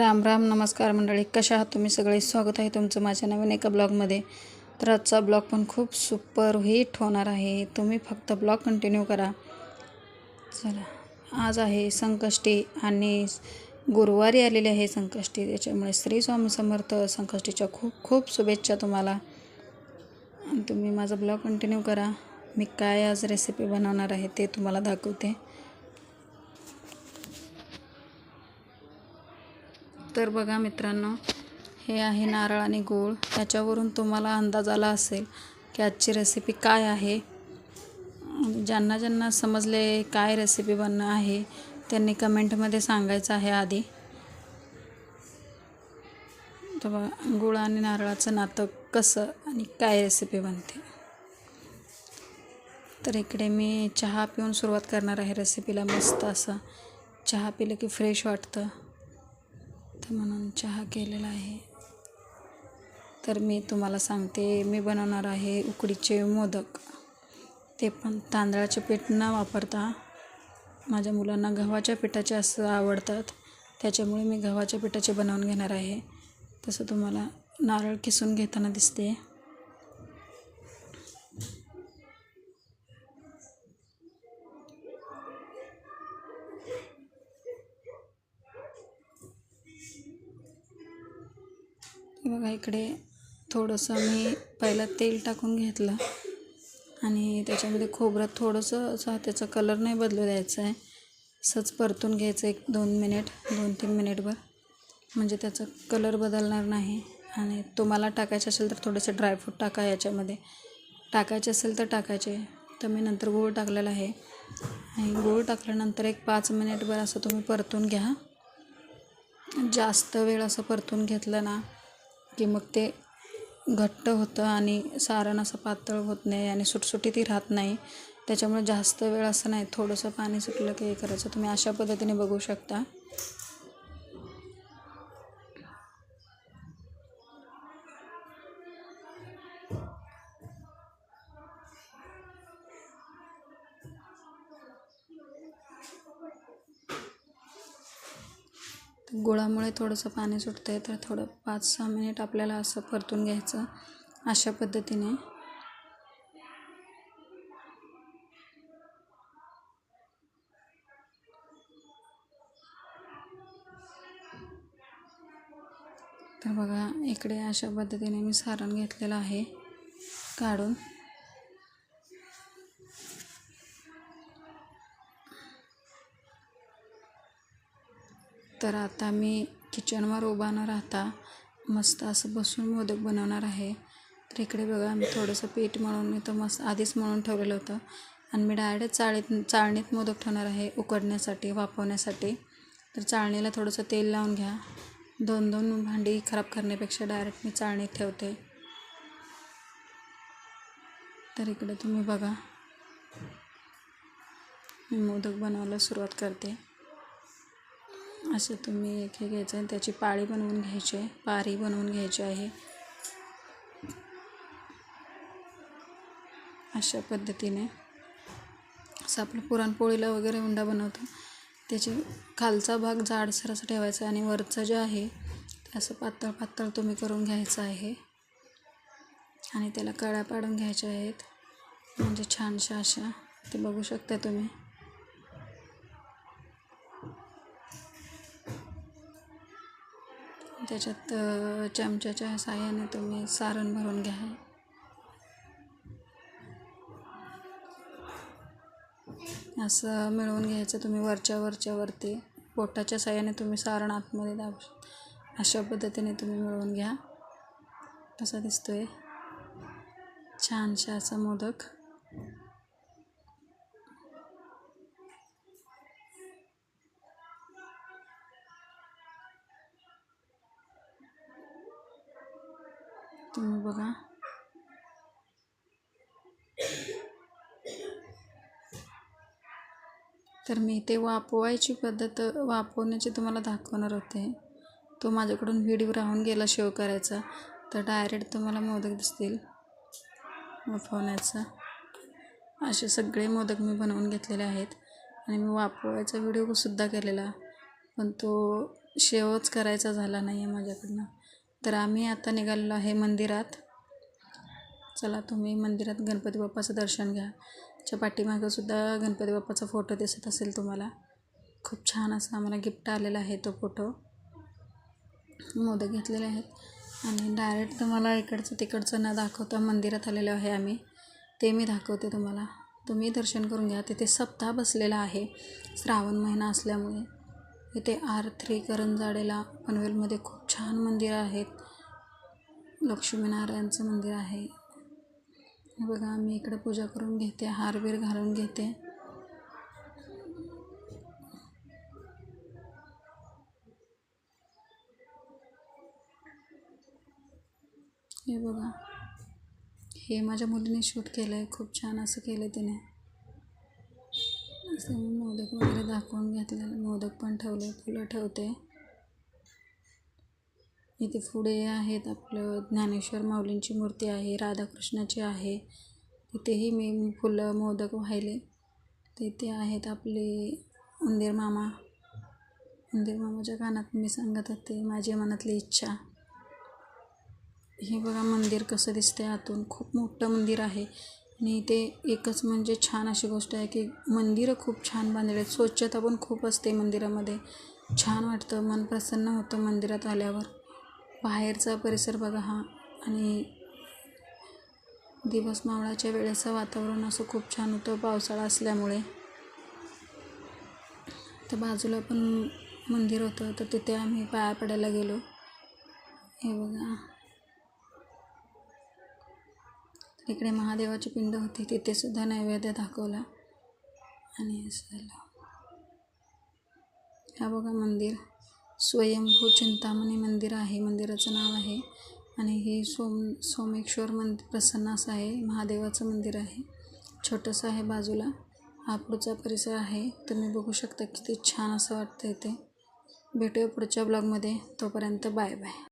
राम राम नमस्कार मंडळी. कशा आहात तुम्ही सगळे? स्वागत आहे तुमचं माझ्या नवीन एका ब्लॉगमध्ये. तर आजचा ब्लॉग पण खूप सुपर हिट होणार आहे. तुम्ही फक्त ब्लॉग कंटिन्यू करा. चला आज आहे संकष्टी आणि गुरुवारी आलेली आहे संकष्टी. त्याच्यामुळे श्री स्वामी समर्थ संकष्टीच्या खूप खूप शुभेच्छा तुम्हाला. आणि तुम्ही माझा ब्लॉग कंटिन्यू करा. मी काय आज रेसिपी बनवणार आहे ते तुम्हाला दाखवते. तर बघा मित्रांनो हे आहे नारळ आणि गूळ. त्याच्यावरून तुम्हाला अंदाज आला असेल की आजची रेसिपी काय आहे. ज्यांना ज्यांना समजले काय रेसिपी बनणं आहे त्यांनी कमेंटमध्ये सांगायचं आहे आधी. तर बघा गुळ आणि नारळाचं नातं कसं आणि काय रेसिपी बनते. तर इकडे मी चहा पिऊन सुरुवात करणार आहे रेसिपीला मस्त असं चहा पिलं की फ्रेश वाटतं. तर म्हणून चहा केलेला आहे. तर मी तुम्हाला सांगते मी बनवणार आहे उकडीचे मोदक. ते पण तांदळाचे पीठ न वापरता. माझ्या मुलांना गव्हाच्या पिठाचे असं आवडतात. त्याच्यामुळे मी गव्हाच्या पिठाचे बनवून घेणार आहे. तसं तुम्हाला नारळ किसून घेताना दिसते. बघा इकडे थोडंसं मी पहिलं तेल टाकून घेतलं. आणि त्याच्यामध्ये खोबरं थोडंसं असं त्याचा कलर नाही बदलू द्यायचा आहे. असंच परतून घ्यायचं एक दोन मिनिट दोन तीन मिनिटभर म्हणजे त्याचा कलर बदलणार नाही. आणि तुम्हाला टाकायचं असेल तर थोडेसे ड्रायफ्रूट टाका याच्यामध्ये. टाकायचे असेल तर टाकायचे. तर मी नंतर गूळ टाकलेला आहे. आणि गूळ टाकल्यानंतर एक पाच मिनिटभर असं तुम्ही परतून घ्या. जास्त वेळ असं परतून घेतलं ना की मग ते घट्ट होतं आणि सारण असं पातळ होत नाही आणि सुटसुटीतही राहत नाही. त्याच्यामुळे जास्त वेळ असं नाही. थोडंसं पाणी सुटलं की हे करायचं. तुम्ही अशा पद्धतीने बघू शकता. गुळामुळे थोडंसं पाणी सुटतं आहे तर थोडं पाच सहा मिनिट आपल्याला असं परतून घ्यायचं अशा पद्धतीने. तर बघा इकडे अशा पद्धतीने मी सारण घेतलेलं आहे काढून. तर आता मी किचनवर उभा न राहता मस्त असं बसून मोदक बनवणार आहे. तर इकडे बघा मी थोडंसं पीठ मळून इथं मस्त आधीच मळून ठेवलेलं होतं. आणि मी डायरेक्ट चाळीत चाळणीत मोदक ठेवणार आहे उकडण्यासाठी वापवण्यासाठी तर चाळणीला थोडंसं तेल लावून घ्या. दोन दोन भांडी खराब करण्यापेक्षा डायरेक्ट मी चाळणीत ठेवते. तर इकडे तुम्ही बघा. मी मोदक बनवायला सुरुवात करते. असं तुम्ही एक हे घ्यायचं आणि त्याची पाळी बनवून घ्यायची आहे. पारी बनवून घ्यायची आहे. अशा पद्धतीने. असं आपलं पुरणपोळीला वगैरे उंडा बनवतो. त्याची खालचा भाग जाडसर असं ठेवायचा आणि वरचं जे आहे ते असं पातळ पातळ तुम्ही करून घ्यायचं आहे. आणि त्याला कळ्या पाडून घ्यायच्या आहेत. म्हणजे छानशा अशा. ते बघू शकता तुम्ही. त्याच्यात चमच्याच्या साह्याने तुम्ही सारण भरून घ्या. असं मिळवून घ्यायचं तुम्ही वरच्या वरच्या वरती. बोटाच्या साह्याने तुम्ही सारण आतमध्ये दाबू अशा पद्धतीने तुम्ही मिळवून घ्या. कसा दिसतोय. छानशा असा मोदक. तुम्ही बघा. तर मी ते वापवायची पद्धत वापवण्याची तुम्हाला दाखवणार होते. तो माझ्याकडून व्हिडिओ राहून गेला शेव करायचा. तर डायरेक्ट तुम्हाला मोदक दिसतील वाफवण्याचा असे सगळे मोदक मी बनवून घेतलेले आहेत. आणि मी वापवायचा व्हिडिओसुद्धा केलेला. पण तो शेवच करायचा झाला नाही आहे माझ्याकडनं. तर आम्ही आता निघालेलो आहे मंदिरात. चला तुम्ही मंदिरात गणपती बाप्पाचं दर्शन घ्या. च्या पाठीमागंसुद्धा गणपती बाप्पाचा फोटो दिसत असेल तुम्हाला. खूप छान असं आम्हाला गिफ्ट आलेला आहे तो फोटो. मोदक घेतलेले आहेत. आणि डायरेक्ट तुम्हाला इकडचं तिकडचं न दाखवता मंदिरात आलेलो आहे आम्ही. ते मी दाखवते तुम्हाला. तुम्ही दर्शन करून घ्या. तिथे सप्ताह बसलेला आहे. श्रावण महिना असल्यामुळे. इथे आर थ्री करंजाडेला पनवेलमध्ये खूप छान मंदिरं आहेत. लक्ष्मीनारायणचं मंदिर आहे. हे बघा मी इकडे पूजा करून घेते हारबीर घालून घेते. हे बघा हे माझ्या मुलीने शूट केलं आहे खूप छान असं केलं तिने. असं मी मोदक वगैरे दाखवून घेतलेलं मोदक पण ठेवले फुलं ठेवते. इथे पुढे आहेत आपलं ज्ञानेश्वर माऊलींची मूर्ती आहे राधाकृष्णाची आहे. तिथेही मी फुलं मोदक वाहिले तिथे आहेत आपले उंदीर मामा. उंदीर मामाच्या कानात मी सांगत होते माझी मनातली इच्छा. हे बघा मंदिर कसं दिसते आतून. खूप मोठं मंदिर आहे. आणि ते एकच म्हणजे छान अशी गोष्ट आहे की मंदिरं खूप छान बांधलेली आहेत. स्वच्छता पण खूप असते मंदिरामध्ये. छान वाटतं मन प्रसन्न होतं मंदिरात आल्यावर. बाहेरचा परिसर बघा हा. आणि दिवस मावळाच्या वेळेचं वातावरण असं खूप छान होतं पावसाळा असल्यामुळे. तर बाजूला पण मंदिर होतं तर तिथे आम्ही पाया पडायला गेलो. हे बघा. इकडे महादेवाची पिंड होती तिथे सुद्धा नैवेद्य दाखवला. आणि असं झालं. हा बघा मंदिर. स्वयंभू चिंतामणी मंदिर आहे. मंदिराचं नाव आहे. आणि हे सोम सोमेश्वर मंदिर प्रसन्न असं आहे. महादेवाचं मंदिर आहे. छोटंसं आहे बाजूला. हा पुढचा परिसर आहे. तुम्ही बघू शकता किती छान असं वाटतं इथे भेटूया पुढच्या ब्लॉगमध्ये. तोपर्यंत बाय बाय.